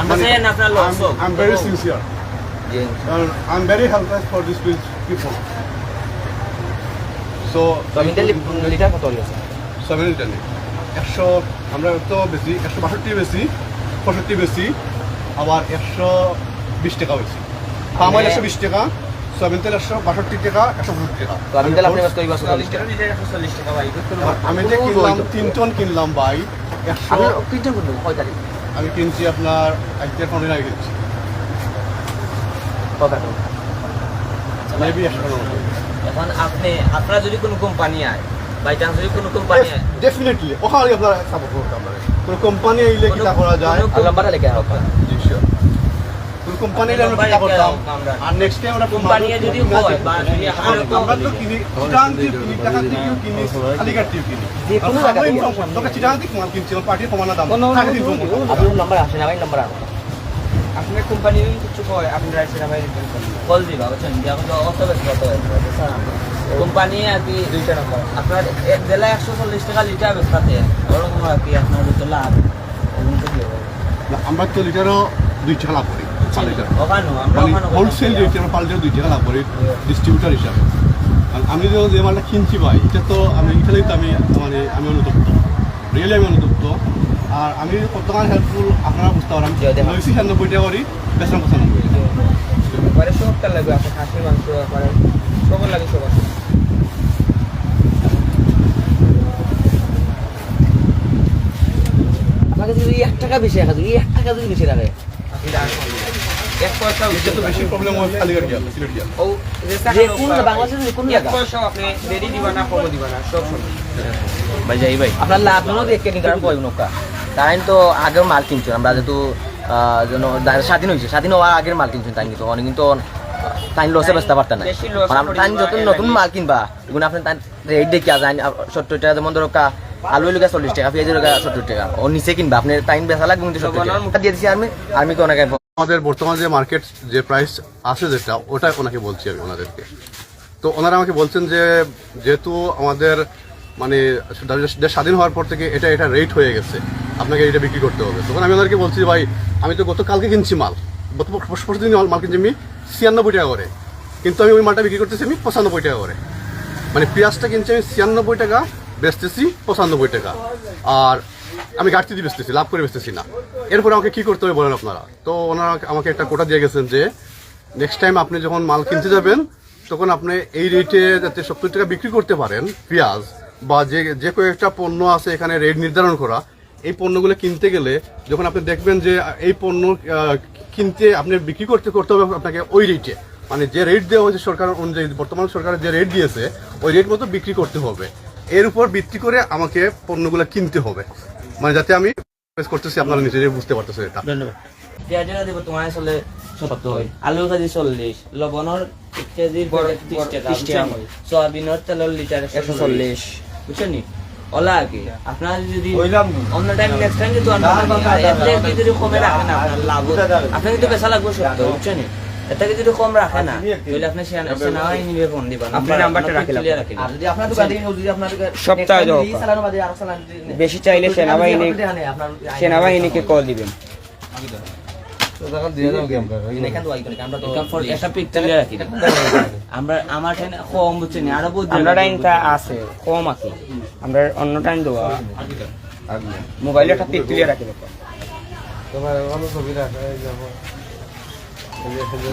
আমরা চাই না আপনার loss I'm, I'm very sincere. জি And I'm very helpless for these people. তেল লিটার কত হলো? সেভেন লিটার একশো আমরা তো বেশি একশো বাষট্টি বেশি পঁয়ষট্টি বেশি আবার একশো বিশ টাকা বেশি। অয়েল একশো বিশ টাকা সয়াবিন তেল একশো বাষট্টি টাকা একশো পঁয়ষট্টি টাকা। সয়াবিন তেল আপনি চল্লিশ আমি যে কিনলাম তিন টন কিনলাম ভাই একশো কয় তারিখ? আমি কিনছি আপনার আজকে পনেরো আগে কিনছি। কত? মেবি এখন আপনি আপনারা যদি কোনো কোম্পানি আয় বাই চান্স যদি কোনো কোম্পানি আয় ডেফিনেটলি ওখানে আপনার সাপোর্ট করতে আপনার কোনো কোম্পানি আইলে কি করা যায়? লেখা জি কোম্পানি আমরা করতাম। আমরা। আর নেক্সট টাইম আমরা কোম্পানি যদি হয় বা যদি আমরা আমরা তো কিনি চিটাং দিয়ে কিনি টাকা দিয়ে কিনি আলিঘাট দিয়ে কিনি। যে কোনো জায়গা আমরা থেকে। তোকে চিটাং থেকে মাল কিনছি আমার পার্টির কমানো দাম। দিয়ে আপনার নাম্বার আসে না ভাই নাম্বার আসে আপনার কোম্পানি কিছু হয় আপনি রাইসের আমায় কল দিবা বুঝছেন? যে আমাকে অত বেশি অত কোম্পানি আর কি দুইটা নম্বর আপনার এক বেলা একশো চল্লিশ টাকা লিটার বেচতে ওরকম আর কি আপনার তো লাভ। ওরকম কি হবে? আমরা তো লিটারও দুই লাভ করি। মানে হোলসেল রেট আমরা পার লিটার দুই টাকা লাভ করি ডিস্ট্রিবিউটার হিসাবে। আমি যে যে মালটা কিনছি ভাই এটা তো আমি এখানেই তো আমি মানে আমি অনুতপ্ত। রিয়েলি আমি অনুতপ্ত। আর আমি কতক্ষণ হেল্পফুল আপনারা বুঝতে পারেন। নয়শি ছিয়ানব্বই টাকা করি বেসন পঁচানব্বই পরে সবটা লাগবে আপনার খাসির মাংস পরে সব লাগে সব আছে আপনাকে যদি এক টাকা বেশি রাখা যদি এক টাকা যদি বেশি রাখে এক পয়সা তো বেশি প্রবলেম হয় কালীঘাট গিয়া সিলেট গিয়া। ও যে কোনো বাংলাদেশের যে কোনো জায়গা? পয়সাও আপনি দেরি দিবা না কমও দিবা না সব সময় ভাই যাই ভাই। আপনার লাভ জন্য দেখে নি কারণ কইব নৌকা। তাই তো আগের মাল কিনছেন আমরা যেহেতু স্বাধীন হয়েছে স্বাধীন হওয়ার আগের মাল কিনছেন তাই কিন্তু অনেক কিন্তু তাই লসে বেচতে পারতেন না তাই যত নতুন মাল কিনবা এগুলো আপনি তাই রেট দেখে যান সত্তর টাকা যেমন ধরো আলু এলাকা চল্লিশ টাকা পেঁয়াজের সত্তর টাকা ও নিচে কিনবা আপনি টাইম বেচা লাগবে কিন্তু সত্তর টাকা। দিয়ে দিচ্ছি আমি আর্মিকে অনেক আমাদের বর্তমান যে মার্কেট যে প্রাইস আছে যেটা ওটা ওনাকে বলছি আমি ওনাদেরকে। তো ওনারা আমাকে বলছেন যে, যেহেতু আমাদের মানে দেশ স্বাধীন হওয়ার পর থেকে এটা এটা রেট হয়ে গেছে, আপনাকে এটা বিক্রি করতে হবে। তখন আমি ওনাদেরকে বলছি, ভাই, আমি তো গতকালকে কিনছি মাল। গত পরশু দিন মাল কিনছি আমি ছিয়ানব্বই টাকা করে। কিন্তু আমি ওই মালটা বিক্রি করতেছি আমি পঁচানব্বই টাকা করে। মানে পেঁয়াজটা কিনছি আমি ছিয়ানব্বই টাকা বেচতেছি পঁচানব্বই টাকা। আর আমি ঘাটতি দিয়ে বেচতেছি, লাভ করে বেচতেছি না। এরপরে আমাকে কি করতে হবে বলেন আপনারা? তো ওনারা আমাকে একটা কোটা দিয়ে গেছেন যে নেক্সট টাইম আপনি যখন মাল কিনতে যাবেন, তখন আপনি এই রেটে যাতে সত্তর টাকা বিক্রি করতে পারেন, পেঁয়াজ, বা যে যে কয়েকটা পণ্য আছে এখানে রেট নির্ধারণ করা, এই পণ্যগুলো কিনতে গেলে যখন আপনি দেখবেন যে, এই পণ্য কিনতে আপনি বিক্রি করতে করতে হবে আপনাকে ওই রেটে মানে যে রেট দেওয়া হয়েছে সরকার অনুযায়ী, বর্তমান সরকারের যে রেট দিয়েছে, ওই রেট মতো বিক্রি করতে হবে। এর উপর ভিত্তি করে আমাকে পণ্যগুলো কিনতে হবে। মানে যাতে আমি করতেছি আপনারা নিজেরাই বুঝতে পারতেছেন এটা। ধন্যবাদ। পেঁয়াজের দিব তোমার আসলে সত্তর আলু কেজি চল্লিশ লবণের কেজি ত্রিশ টাকা সয়াবিনের তেলের লিটার একশো চল্লিশ। বুঝছেন নি? ওলা কি আপনারা যদি অন্য টাইম নেক্সট টাইম কিন্তু যদি কমে রাখেন আপনার। লাভ আপনি কিন্তু বেচা লাগবে সত্য বুঝছেন নি? এটাকে যদি কম রাখে না তাহলে আপনি সেনা- সেনাবাহিনী নিয়ে ফোন দিবেন আপনি নাম্বারটা রাখি ক্লিয়ার আর যদি আপনার দোকান থেকে যদি আপনার সপ্তাহে এই চালানো বাদে আরও যদি- বেশি চাইলে সেনাবাহিনী আপনার সেনাবাহিনীকে কল দিবেন। একটা পিক রাখি। নি? অন্য টাইম পিক ক্লিয়ার রাখি।